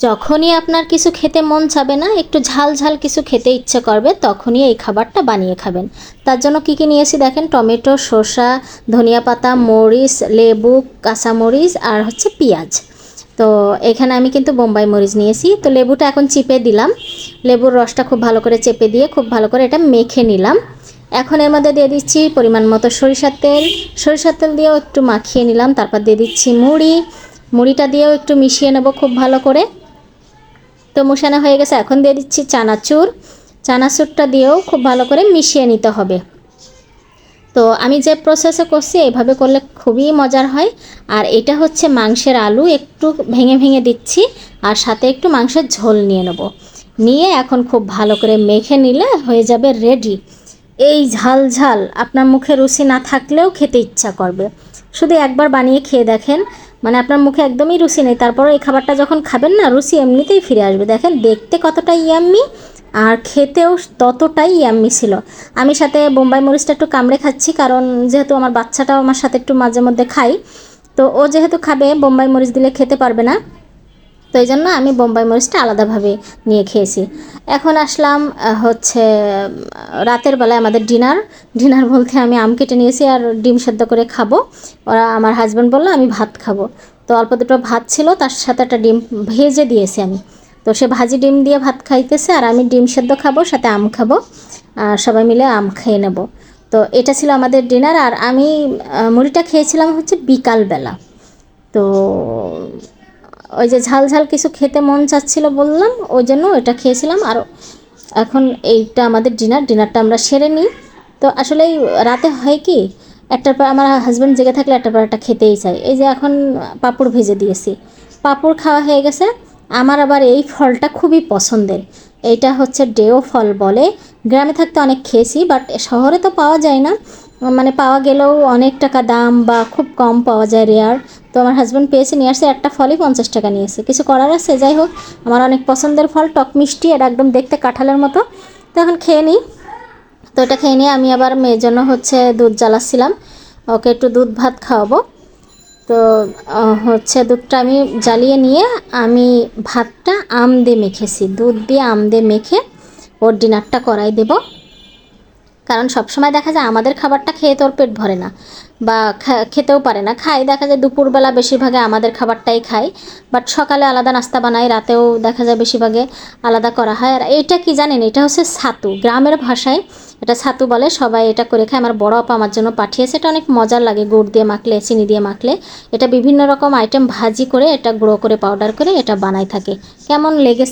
যখনই আপনার কিছু খেতে মন চাবে না, একটু ঝাল ঝাল কিছু খেতে ইচ্ছে করবে, তখনই এই খাবারটা বানিয়ে খাবেন। তার জন্য কী কী নিয়েছি দেখেন? টমেটো শসা ধনিয়া পাতা, মরিচ, লেবু, কাঁচামরিচ আর হচ্ছে পেঁয়াজ। তো এখানে আমি কিন্তু বোম্বাই মরিচ নিয়েছি। তো লেবুটা এখন চিপে দিলাম। লেবুর রসটা খুব ভালো করে চেপে দিয়ে খুব ভালো করে এটা মেখে নিলাম। এখন এর মধ্যে দিয়ে দিচ্ছি পরিমাণ মতো সরিষার তেল। সরিষার তেল দিয়েও একটু মাখিয়ে নিলাম। তারপর দিয়ে দিচ্ছি মুড়ি। মুড়িটা দিয়েও একটু মিশিয়ে নেব খুব ভালো করে। তো মোশানো হয়ে গেছে, এখন দিয়ে দিচ্ছি চানাচুর। চানাচুরটা দিয়েও খুব ভালো করে মিশিয়ে নিতে হবে। তো আমি যে প্রসেসে করছি, এইভাবে করলে খুবই মজার হয়। আর এটা হচ্ছে মাংসের আলু, একটু ভেঙে ভেঙে দিচ্ছি, আর সাথে একটু মাংসের ঝোল নিয়ে নেব। নিয়ে এখন খুব ভালো করে মেখে নিলে হয়ে যাবে রেডি এই ঝাল ঝাল, আপনার মুখে রুচি না থাকলেও খেতে ইচ্ছা করবে। শুধু একবার বানিয়ে খেয়ে দেখেন। মানে আপনার মুখে একদমই রুচি নেই। তারপর এই খাবারটা যখন খাবেন না, রুচি এমনিতেই ফিরে আসবে। দেখেন, দেখতে কতটা ইয়াম্মি আর খেতেও ততটাই ইয়াম্মি ছিল। আমি সাথে বোম্বাই মরিচটা একটু কামড়ে খাচ্ছি, কারণ যেহেতু আমার বাচ্চাটাও আমার সাথে একটু মাঝে মধ্যে খাই তো ও যেহেতু খাবে, বোম্বাই মরিচ দিলে খেতে পারবে না। তো এই জন্য আমি বোম্বাই মরিচটা আলাদাভাবে নিয়ে খেয়েছি। এখন আসলাম হচ্ছে রাতের বেলায় আমাদের ডিনার। ডিনার বলতে আমি আম কেটে নিয়েছি আর ডিম সেদ্ধ করে খাব। ওরা, আমার হাজব্যান্ড বলল, আমি ভাত খাব। তো অল্প দুটো ভাত ছিল, তার সাথে একটা ডিম ভেজে দিয়েছি আমি। তো সে ভাজি ডিম দিয়ে ভাত খাইতেছে আর আমি ডিম সেদ্ধ খাব, সাথে আম খাব, আর সবাই মিলে আম খেয়ে নেব। তো এটা ছিল আমাদের ডিনার আর আমি মুড়িটা খেয়েছিলাম হচ্ছে বিকালবেলা। তো ওই যে ঝাল ঝাল কিছু খেতে মন চাচ্ছিল বললাম, ওই জন্য ওইটা খেয়েছিলাম। আর এখন এইটা আমাদের ডিনার ডিনারটা আমরা সেরে নিই। তো আসলে রাতে হয় কি, একটার পর আমার হাজব্যান্ড জেগে থাকলে একটার পর একটা খেতেই চাই এই যে এখন পাঁপড় ভেজে দিয়েছি। পাপড় খাওয়া হয়ে গেছে। আমার আবার এই ফলটা খুবই পছন্দের। এইটা হচ্ছে ডেও ফল বলে। গ্রামে থাকতে অনেক খেয়েছি বাট শহরে তো পাওয়া যায় না। মানে পাওয়া গেলেও অনেক টাকা দাম বা খুব কম পাওয়া যায় রেয়ার। তো আমার হাজব্যান্ড পেয়েছে, নিয়ে আসছে, একটা ফলই পঞ্চাশ টাকা নিয়েছে। কিছু করার আছে, যাই হোক, আমার অনেক পছন্দের ফল, টক মিষ্টি আর একদম দেখতে কাঁঠালের মতো। তো এখন খেয়ে নিই। তো এটা খেয়ে নিয়ে আমি আবার মেয়ের জন্য হচ্ছে দুধ জ্বালাচ্ছিলাম। ওকে একটু দুধ ভাত খাওয়াবো। তো হচ্ছে দুধটা আমি জ্বালিয়ে নিয়ে আমি ভাতটা আম দিয়ে মেখেছি। দুধ দিয়ে আম দিয়ে মেখে ওর ডিনারটা করাই দেবো। কারণ সবসময় দেখা যায় আমাদের খাবারটা খেয়ে তোর পেট ভরে না বা খেতেও পারে না। খাই দেখা যায় দুপুরবেলা বেশিরভাগে আমাদের খাবারটাই খাই বাট সকালে আলাদা নাস্তা বানাই রাতেও দেখা যায় বেশিরভাগে আলাদা করা হয়। আর এটা কি জানেন? এটা হচ্ছে ছাতু। গ্রামের ভাষায় এটা ছাতু বলে, সবাই এটা করে খায়। আমার বড় আপা আমার জন্য পাঠিয়েছে। এটা অনেক মজার লাগে, গুড় দিয়ে মাখলে, চিনি দিয়ে মাখলে। এটা বিভিন্ন রকম আইটেম ভাজি করে, এটা গুঁড়ো করে পাউডার করে এটা বানাই থাকে। কেমন লেগেছে